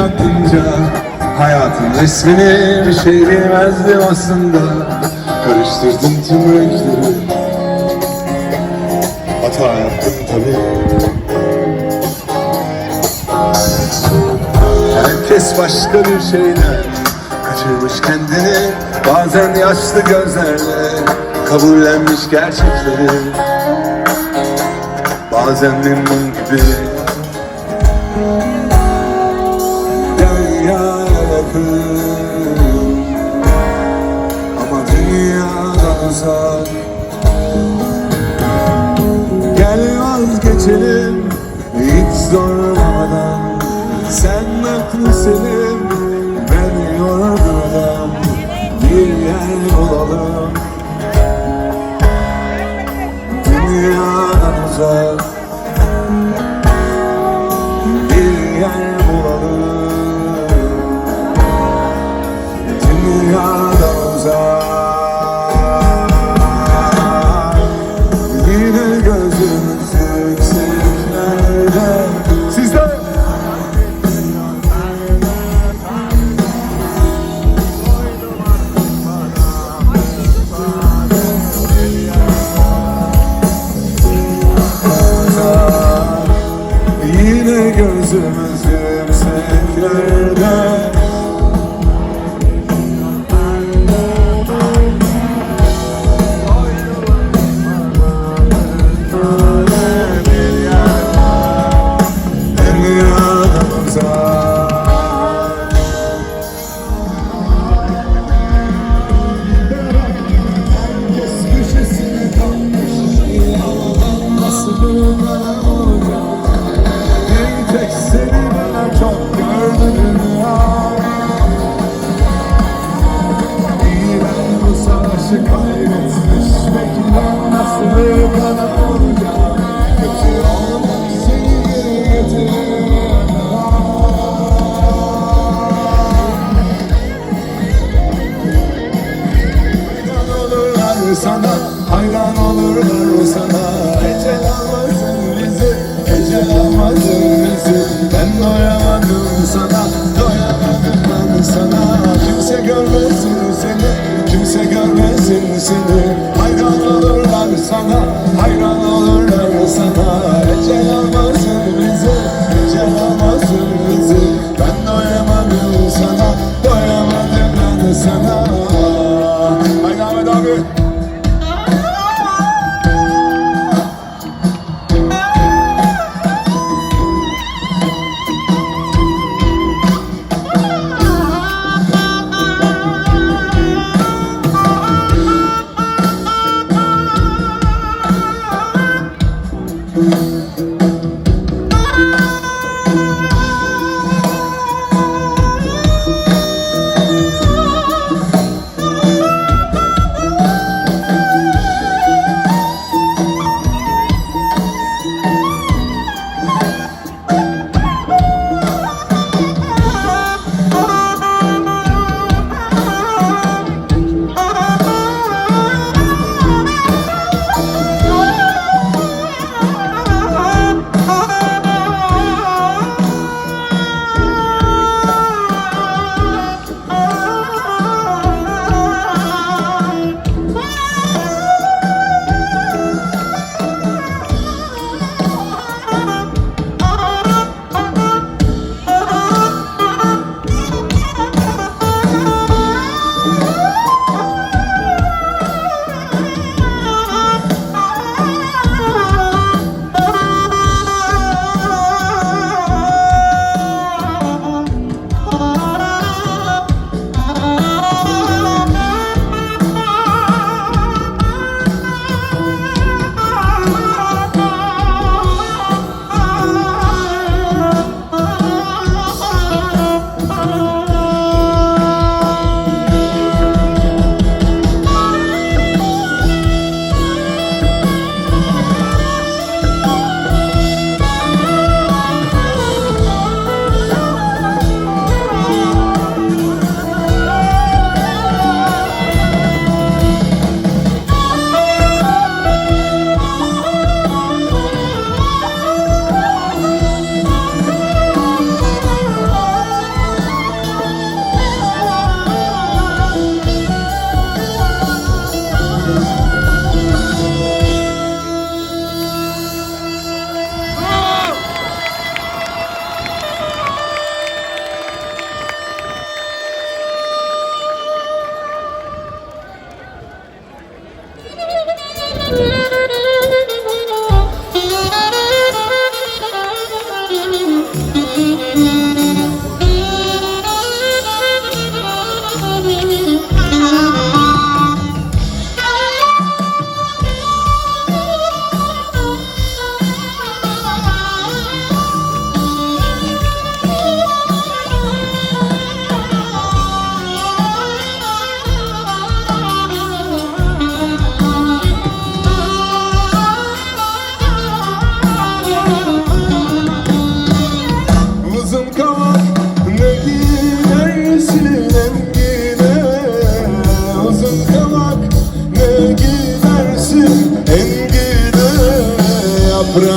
aklınca Hayatın resmini bir şey bilmezdim aslında. Karıştırdım tüm renkleri. Hata yaptım tabii. Herkes başka bir şeyler Kaçırmış kendini. Bazen yaşlı gözlerle Kabullenmiş gerçekleri. Bazen memnun gibi vazgeçelim hiç zorlamadan. Sen haklısın ben yorgunum Bir yer bulalım. Dünyadan uzak olurlar sana Ecel almasın bizi, ecel almasın bizi Ben doyamadım sana, doyamadım sana Kimse görmesin seni, kimse görmesin seni Hayran olurlar sana, hayran olurlar sana. Ecel almasın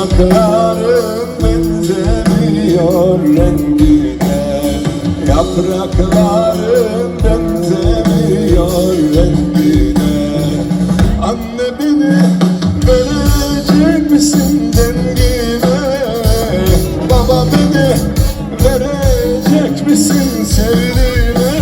Yapraklarım benzemiyor rengine. Yapraklarım benzemiyor rengine. Anne beni verecek misin dengine? Baba beni verecek misin sevdiğine?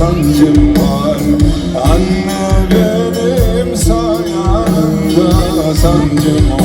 sancım var. Anne benim sayanda sancım var